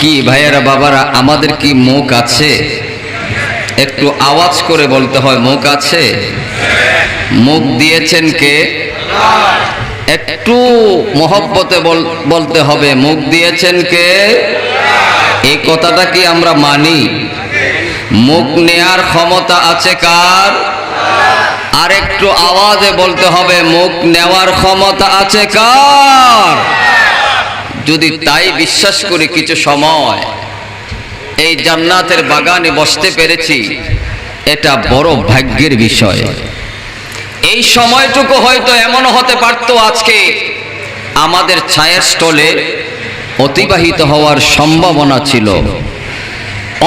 কি ভাইয়েরা, বাবারা, আমাদের কি মুখ আছে? একটু আওয়াজ করে বলতে হয়, মুখ আছে? মুখ দিয়েছেন কে? একটু মহব্বতে বল- বলতে হবে, মুখ দিয়েছেন কে? এই কথাটা কি আমরা মানি? মুখ নেয়ার ক্ষমতা আছে কার? আর একটু আওয়াজে বলতে হবে, মুখ নেওয়ার ক্ষমতা আছে কার? যদি তাই বিশ্বাস করে কিছু সময়, এই জান্নাতের বাগানে বসতে পেরেছি, এটা বড় ভাগ্যের বিষয়। এই সময়টুকু হয়তো এমন হতে পারতো আজকে, আমাদের ছায়ের স্টলে অতিবাহিত হওয়ার সম্ভাবনা ছিল।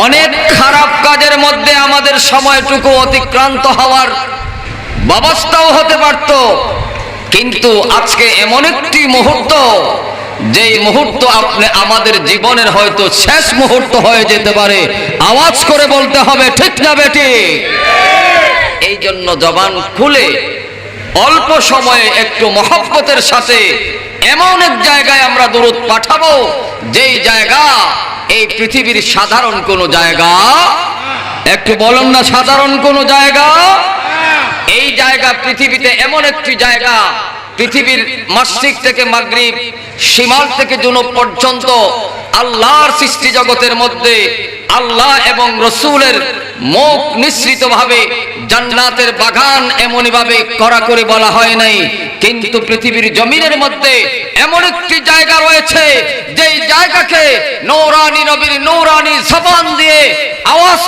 অনেক খারাপ কাজের মধ্যে আমাদের সময়টুকু অতিক্রান্ত হওয়ার ব্যবস্থাও হতে পারত, কিন্তু আজকে এমন একটি মুহূর্ত যেই মুহূর্ত আপনি আমাদের জীবনের হয়তো শেষ মুহূর্ত হয়ে যেতে পারে, আওয়াজ করে বলতে হবে, ঠিক না বেটি? এই জন্য জবান খুলে অল্প সময়ে একটু মহব্বতের সাথে এমন এক জায়গায় আমরা দূরত পাঠাবো, যেই জায়গা, এই পৃথিবীর সাধারণ কোনো জায়গা। একটু বলুন না, সাধারণ কোনো জায়গা? এই জায়গা, পৃথিবীতে এমন একটি জায়গা পৃথিবীর মাসিক থেকে মাগরিব সীমাল থেকে জুনুব পর্যন্ত আল্লাহর সৃষ্টি জগতের মধ্যে আল্লাহ এবং রসুলের মুখ নিঃসৃত ভাবে জান্নাতের বাগান এমনই ভাবে করা করে বলা হয় নাই। কিন্তু পৃথিবীর জমিনের মধ্যে এমন একটি জায়গা রয়েছে, যেই জায়গাকে নৌরানি নবীর নৌরানি জবান দিয়ে আওয়াজ